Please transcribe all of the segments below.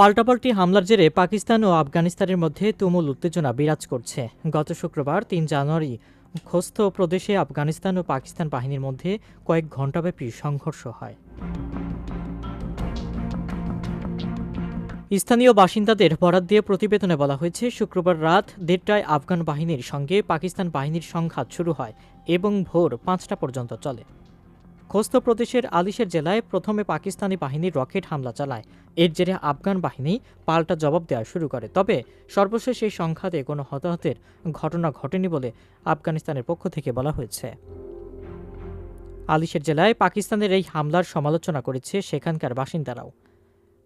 পাল্টাপাল্টি হামলার জেরে পাকিস্তান ও আফগানিস্তানের মধ্যে তুমুল উত্তেজনা বিরাজ করছে। গত শুক্রবার, তিন জানুয়ারি খোস্ত প্রদেশে আফগানিস্তান ও পাকিস্তান বাহিনীর মধ্যে কয়েক ঘণ্টাব্যাপী সংঘর্ষ হয়। স্থানীয় বাসিন্দাদের বরাত দিয়ে প্রতিবেদনে বলা হয়েছে, শুক্রবার রাত দেড়টায় আফগান বাহিনীর সঙ্গে পাকিস্তান বাহিনীর সংঘাত শুরু হয় এবং ভোর পাঁচটা পর্যন্ত চলে। খোস্ত প্রদেশের আলিশের জেলায় প্রথমে পাকিস্তানি বাহিনীর রকেট হামলা চালায়। এর জেরে আফগান বাহিনী পাল্টা জবাব দেওয়া শুরু করে। তবে সর্বশেষ এই সংঘাতে কোনো হতাহতের ঘটনা ঘটেনি বলে আফগানিস্তানের পক্ষ থেকে বলা হয়েছে। আলিশের জেলায় পাকিস্তানের এই হামলার সমালোচনা করেছে সেখানকার বাসিন্দারাও।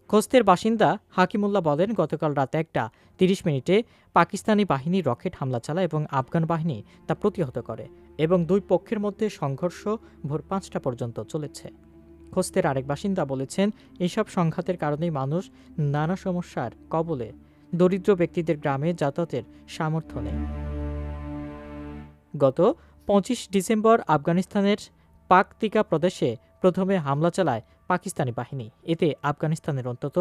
খোস্তের বাসিন্দা হাকিমুল্লাহ বলেন, গতকাল রাত একটা তিরিশ মিনিটে পাকিস্তানি বাহিনী রকেট হামলা চালায় এবং আফগান বাহিনী তা প্রতিহত করে এবং দুই পক্ষের মধ্যে সংঘর্ষ ভোর পাঁচটা পর্যন্ত চলেছে। খোস্তের আরেক বাসিন্দা বলেছেন এইসব সংঘাতের কারণেই মানুষ নানা সমস্যার কবলে দরিদ্র ব্যক্তিদের গ্রামে যাতায়াতের সামর্থ্য নেই। গত পঁচিশ ডিসেম্বর আফগানিস্তানের পাকতিকা প্রদেশে প্রথমে হামলা চালায় পাকিস্তানি বাহিনী। এতে আফগানিস্তানের অন্তত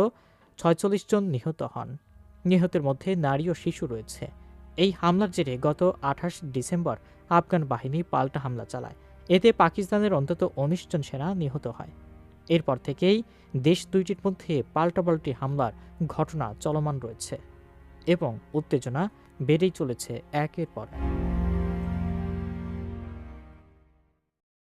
ছয়চল্লিশ জন নিহত হন। নিহতের মধ্যে নারী ও শিশু রয়েছে। এই হামলার জেরে গত আঠাশ ডিসেম্বর আফগান বাহিনী পাল্টা হামলা চালায়। এতে পাকিস্তানের অন্তত উনিশ জন সেনা নিহত হয়। এরপর থেকেই দেশ দুইটির মধ্যে পাল্টাপাল্টি হামলার ঘটনা চলমান রয়েছে এবং উত্তেজনা বেড়েই চলেছে একের পর এক।